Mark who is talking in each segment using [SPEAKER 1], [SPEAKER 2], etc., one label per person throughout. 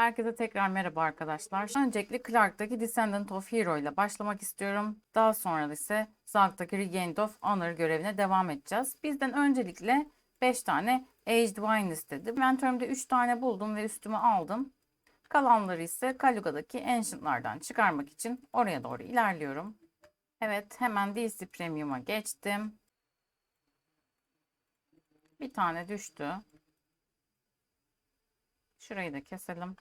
[SPEAKER 1] Herkese tekrar merhaba arkadaşlar. Öncelikle Clark'taki Descendant of Hero ile başlamak istiyorum. Daha sonra ise Zalk'taki Regained of Honor görevine devam edeceğiz. Bizden öncelikle 5 tane Aged Wine istedi. Inventörümde 3 tane buldum ve üstüme aldım. Kalanları ise Kaluga'daki Ancient'lardan çıkarmak için oraya doğru ilerliyorum. Evet hemen DC Premium'a geçtim. Bir tane düştü. Şurayı da keselim.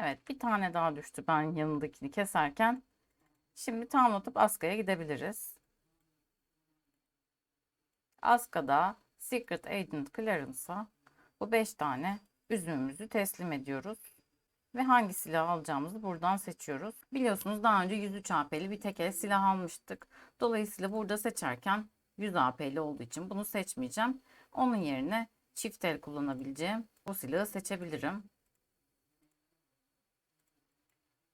[SPEAKER 1] Evet bir tane daha düştü ben yanındakini keserken. Şimdi tamamlatıp Aska'ya gidebiliriz. Aska'da Secret Agent Clearance'a bu 5 tane üzümümüzü teslim ediyoruz. Ve hangi silah alacağımızı buradan seçiyoruz. Biliyorsunuz daha önce 103 AP'li bir tek el silah almıştık. Dolayısıyla burada seçerken 100 AP'li olduğu için bunu seçmeyeceğim. Onun yerine çift el kullanabileceğim bu silahı seçebilirim.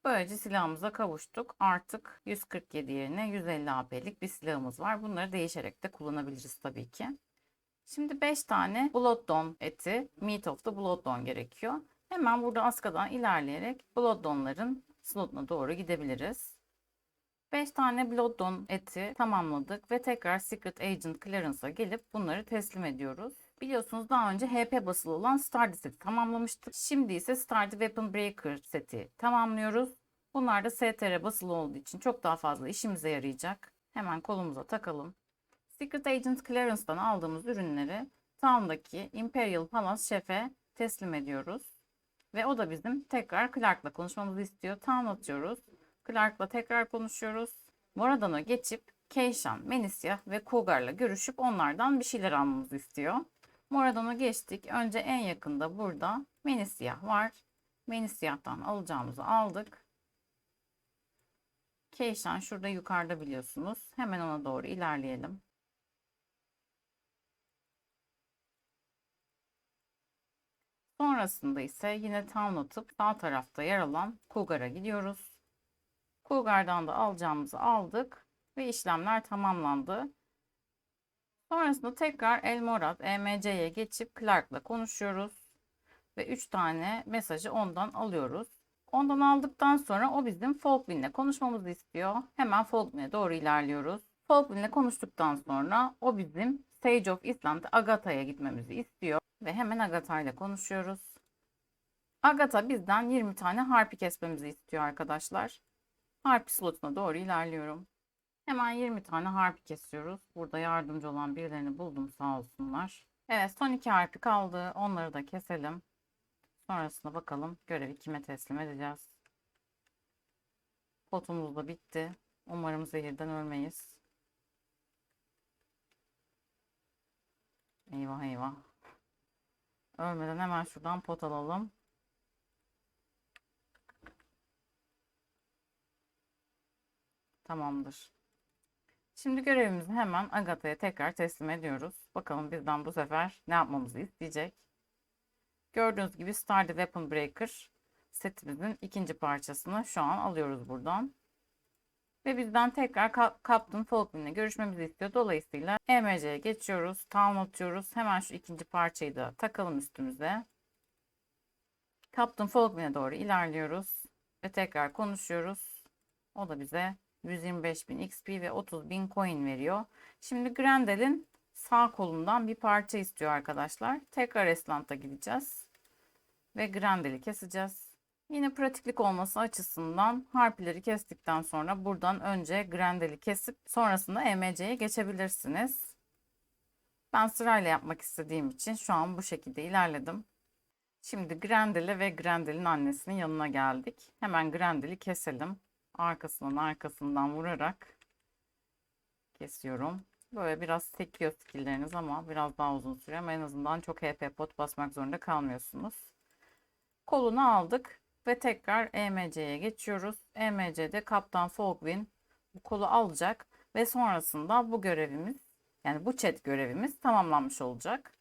[SPEAKER 1] Böylece silahımıza kavuştuk. Artık 147 yerine 150 AP'lik bir silahımız var. Bunları değişerek de kullanabiliriz tabii ki. Şimdi 5 tane Blood Dawn eti, Meat of the Blood Dawn gerekiyor. Hemen burada Aska'dan ilerleyerek Blood Dawn'ların slotuna doğru gidebiliriz. 5 tane Blood Dawn eti tamamladık ve tekrar Secret Agent Clearance'a gelip bunları teslim ediyoruz. Biliyorsunuz daha önce HP basılı olan Stardy seti tamamlamıştık. Şimdi ise Stardy Weapon Breaker seti tamamlıyoruz. Bunlar da STR basılı olduğu için çok daha fazla işimize yarayacak. Hemen kolumuza takalım. Secret Agent Clearance'dan aldığımız ürünleri Town'daki Imperial Palace şefe teslim ediyoruz. Ve o da bizim tekrar Clark'la konuşmamızı istiyor. Town atıyoruz. Clark'la tekrar konuşuyoruz. Moradan'a geçip Keishan, Menisya ve Cougar'la görüşüp onlardan bir şeyler almamızı istiyor. Moradan'a geçtik. Önce en yakında burada Menisya var. Menisyah'tan alacağımızı aldık. Keishan şurada yukarıda biliyorsunuz. Hemen ona doğru ilerleyelim. Sonrasında ise yine town atıp sağ tarafta yer alan Cougar'a gidiyoruz. Cougar'dan da alacağımızı aldık ve işlemler tamamlandı. Sonrasında tekrar El Morad EMC'ye geçip Clark'la konuşuyoruz. Ve 3 tane mesajı ondan alıyoruz. Ondan aldıktan sonra o bizim Falkland'le konuşmamızı istiyor. Hemen Falkland'e doğru ilerliyoruz. Falkland'le konuştuktan sonra o bizim Sage of Island Agatha'ya gitmemizi istiyor. Ve hemen Agatha ile konuşuyoruz. Agatha bizden 20 tane harpi kesmemizi istiyor arkadaşlar. Harpi slotuna doğru ilerliyorum. Hemen 20 tane harpi kesiyoruz. Burada yardımcı olan birilerini buldum sağ olsunlar. Evet son iki harpi kaldı. Onları da keselim. Sonrasında bakalım görevi kime teslim edeceğiz. Potumuz da bitti. Umarım zehirden ölmeyiz. Eyvah eyvah. Ölmeden hemen şuradan pot alalım. Tamamdır. Şimdi görevimizi hemen Agatha'ya tekrar teslim ediyoruz. Bakalım bizden bu sefer ne yapmamızı isteyecek. Gördüğünüz gibi Stardy Weapon Breaker setimizin ikinci parçasını şu an alıyoruz buradan. Ve bizden tekrar Captain Falkland'le görüşmemizi istiyor. Dolayısıyla EMC'ye geçiyoruz. Town atıyoruz. Hemen şu ikinci parçayı da takalım üstümüze. Captain Falkland'e doğru ilerliyoruz. Ve tekrar konuşuyoruz. O da bize 125.000 XP ve 30.000 coin veriyor. Şimdi Grendel'in sağ kolundan bir parça istiyor arkadaşlar. Tekrar Esland'a gideceğiz. Ve Grendel'i keseceğiz. Yine pratiklik olması açısından harpileri kestikten sonra buradan önce Grendel'i kesip sonrasında EMC'ye geçebilirsiniz. Ben sırayla yapmak istediğim için şu an bu şekilde ilerledim. Şimdi Grendel'e ve Grendel'in annesinin yanına geldik. Hemen Grendel'i keselim. Arkasından arkasından vurarak kesiyorum. Böyle biraz sekiyor skillleriniz ama biraz daha uzun sürüyor ama en azından çok HP pot basmak zorunda kalmıyorsunuz. Kolunu aldık ve tekrar EMC'ye geçiyoruz. EMC'de Kaptan Falkwind bu kolu alacak ve sonrasında bu görevimiz yani bu chat görevimiz tamamlanmış olacak.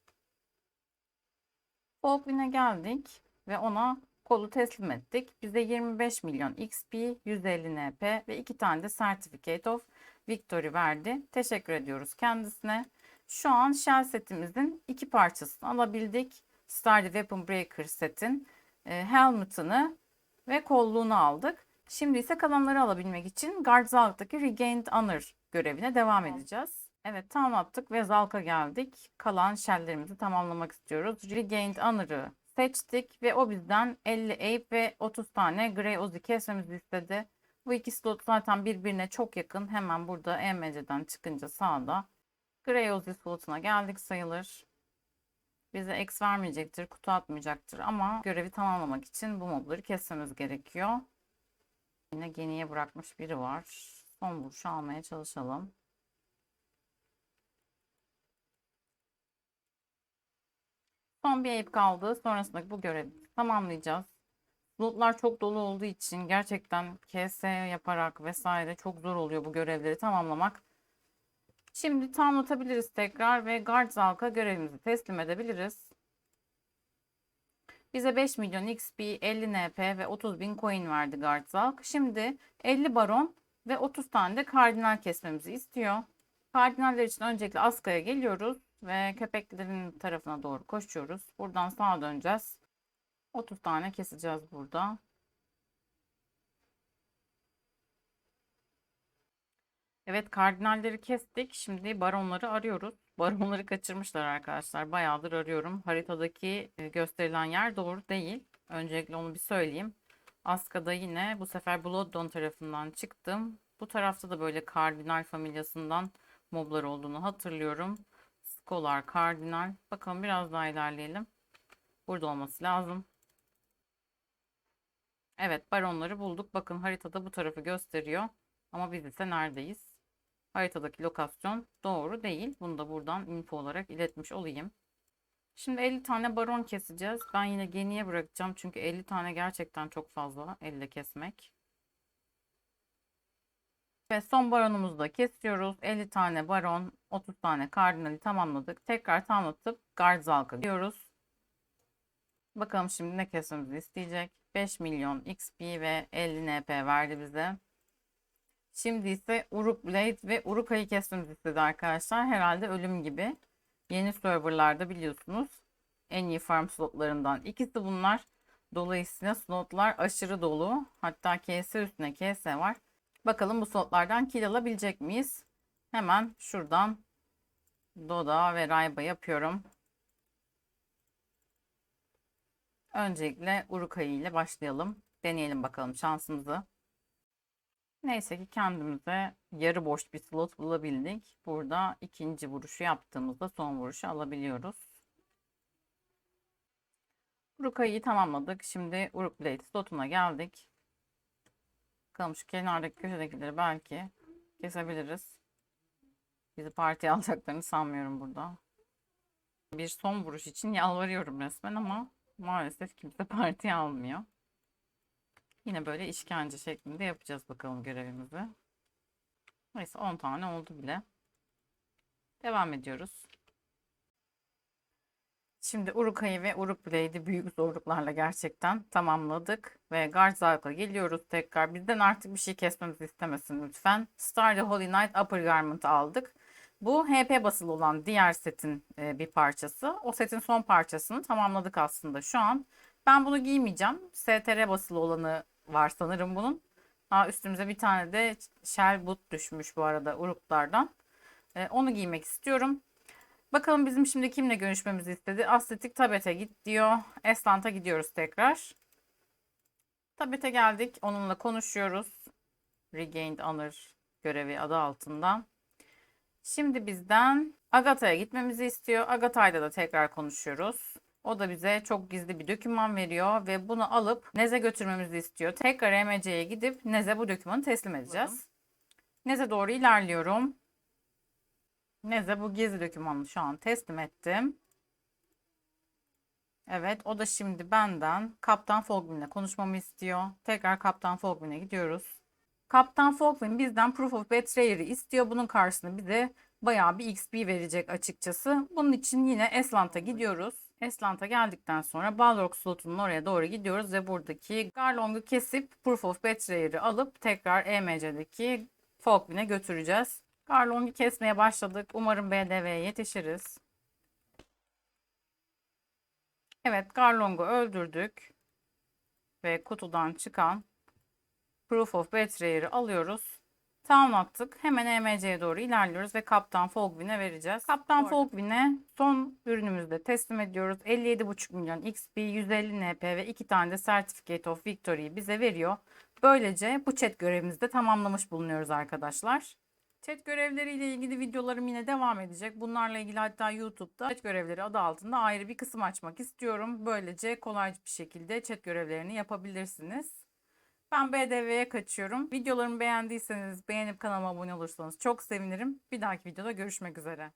[SPEAKER 1] Falkwind'e geldik ve ona kolu teslim ettik. Bize 25 milyon XP, 150 NP ve 2 tane de Certificate of Victory verdi. Teşekkür ediyoruz kendisine. Şu an Shell setimizin iki parçasını alabildik. Star Weapon Breaker setin e, helmet'ını ve kolluğunu aldık. Şimdi ise kalanları alabilmek için Guardzalk'taki Regained Honor görevine devam edeceğiz. Evet tamamlattık ve Zalk'a geldik. Kalan shelllerimizi tamamlamak istiyoruz. Regained Honor'ı seçtik ve o bizden 50 Ape ve 30 tane Grey Ozi kesmemizi istedi. Bu iki slot zaten birbirine çok yakın. Hemen burada EMC'den çıkınca sağda Grey Ozi slotuna geldik sayılır. Bize X vermeyecektir, kutu atmayacaktır ama görevi tamamlamak için bu mobları kesmemiz gerekiyor. Yine geniye bırakmış biri var. Son vuruşu almaya çalışalım. Son bir ayıp kaldı. Sonrasında bu görevi tamamlayacağız. Slotlar çok dolu olduğu için gerçekten KS yaparak vesaire çok zor oluyor bu görevleri tamamlamak. Şimdi tamamlatabiliriz tekrar ve Guardzalk'a görevimizi teslim edebiliriz. Bize 5 milyon XP, 50 NP ve 30 bin coin verdi Guardzalk. Şimdi 50 baron ve 30 tane de kardinal kesmemizi istiyor. Kardinaller için öncelikle Aska'ya geliyoruz ve köpeklerin tarafına doğru koşuyoruz. Buradan sağa döneceğiz. 30 tane keseceğiz burada. Evet kardinalleri kestik. Şimdi baronları arıyoruz. Baronları kaçırmışlar arkadaşlar. Bayağıdır arıyorum. Haritadaki e, gösterilen yer doğru değil. Öncelikle onu bir söyleyeyim. Aska'da yine bu sefer Blooddawn tarafından çıktım. Bu tarafta da böyle kardinal familyasından moblar olduğunu hatırlıyorum. Scholar, kardinal. Bakalım biraz daha ilerleyelim. Burada olması lazım. Evet baronları bulduk. Bakın haritada bu tarafı gösteriyor. Ama biz ise neredeyiz? Haritadaki lokasyon doğru değil. Bunu da buradan info olarak iletmiş olayım. Şimdi 50 tane baron keseceğiz. Ben yine geniye bırakacağım. Çünkü 50 tane gerçekten çok fazla elle kesmek. Ve son baronumuzu da kesiyoruz. 50 tane baron, 30 tane kardinali tamamladık. Tekrar tamamlatıp Gardzalk'a gidiyoruz. Bakalım şimdi ne kesmemizi isteyecek. 5 milyon XP ve 50 NP verdi bize. Şimdi ise Uruk Blade ve Urukay'ı kesmemizi istedi arkadaşlar. Herhalde ölüm gibi. Yeni serverlarda biliyorsunuz en iyi farm slotlarından ikisi bunlar. Dolayısıyla slotlar aşırı dolu. Hatta KS üstüne KS var. Bakalım bu slotlardan kill alabilecek miyiz? Hemen şuradan Doda ve Rayba yapıyorum. Öncelikle Urukay ile başlayalım. Deneyelim bakalım şansımızı. Neyse ki kendimize yarı boş bir slot bulabildik. Burada ikinci vuruşu yaptığımızda son vuruşu alabiliyoruz. Urukay'ı tamamladık. Şimdi Uruk Blade slotuna geldik. Bakalım şu kenardaki köşedekileri belki kesebiliriz. Bizi partiye alacaklarını sanmıyorum burada. Bir son vuruş için yalvarıyorum resmen ama maalesef kimse partiye almıyor. Yine böyle işkence şeklinde yapacağız bakalım görevimizi. Neyse 10 tane oldu bile. Devam ediyoruz. Şimdi Urukay'ı ve Uruk Blade'i büyük zorluklarla gerçekten tamamladık. Ve Guardzalk'a geliyoruz tekrar. Bizden artık bir şey kesmemizi istemesin lütfen. Star the Holy Knight Upper Garment aldık. Bu HP basılı olan diğer setin e, bir parçası. O setin son parçasını tamamladık aslında şu an. Ben bunu giymeyeceğim. STR basılı olanı var sanırım bunun. Ha, üstümüze bir tane de shell boot düşmüş bu arada uruklardan. E, onu giymek istiyorum. Bakalım bizim şimdi kimle görüşmemizi istedi. Asletik Tabet'e git diyor. Eslant'a gidiyoruz tekrar. Tabet'e geldik. Onunla konuşuyoruz. Regained Honor görevi adı altında. Şimdi bizden Agatha'ya gitmemizi istiyor. Agatha'yla da tekrar konuşuyoruz. O da bize çok gizli bir doküman veriyor ve bunu alıp Nez'e götürmemizi istiyor. Tekrar EMC'ye gidip Nez'e bu dokümanı teslim edeceğiz. Nez'e doğru ilerliyorum. Nez'e bu gizli dokümanı şu an teslim ettim. Evet o da şimdi benden Kaptan Fogwin'le konuşmamı istiyor. Tekrar Kaptan Fogwin'e gidiyoruz. Kaptan Fogwin bizden Proof of Betrayer'ı istiyor. Bunun karşısında bize bayağı bir XP verecek açıkçası. Bunun için yine Eslant'a gidiyoruz. Eslant'a geldikten sonra Balrog slotunun oraya doğru gidiyoruz ve buradaki Garlong'u kesip Proof of Betrayer'ı alıp tekrar EMC'deki Falkvin'e götüreceğiz. Garlong'u kesmeye başladık. Umarım BDV'ye yetişiriz. Evet, Garlong'u öldürdük. Ve kutudan çıkan Proof of Betrayer'ı alıyoruz. Tamamlattık. Hemen EMC'ye doğru ilerliyoruz ve Kaptan Fogwin'e vereceğiz. Kaptan Fogwin'e son ürünümüzü de teslim ediyoruz. 57,5 milyon XP, 150 NP ve 2 tane de Certificate of Victory'yi bize veriyor. Böylece bu chat görevimizi de tamamlamış bulunuyoruz arkadaşlar. Chat görevleriyle ilgili videolarım yine devam edecek. Bunlarla ilgili hatta YouTube'da chat görevleri adı altında ayrı bir kısım açmak istiyorum. Böylece kolay bir şekilde chat görevlerini yapabilirsiniz. Ben BDV'ye kaçıyorum. Videolarımı beğendiyseniz beğenip kanalıma abone olursanız çok sevinirim. Bir dahaki videoda görüşmek üzere.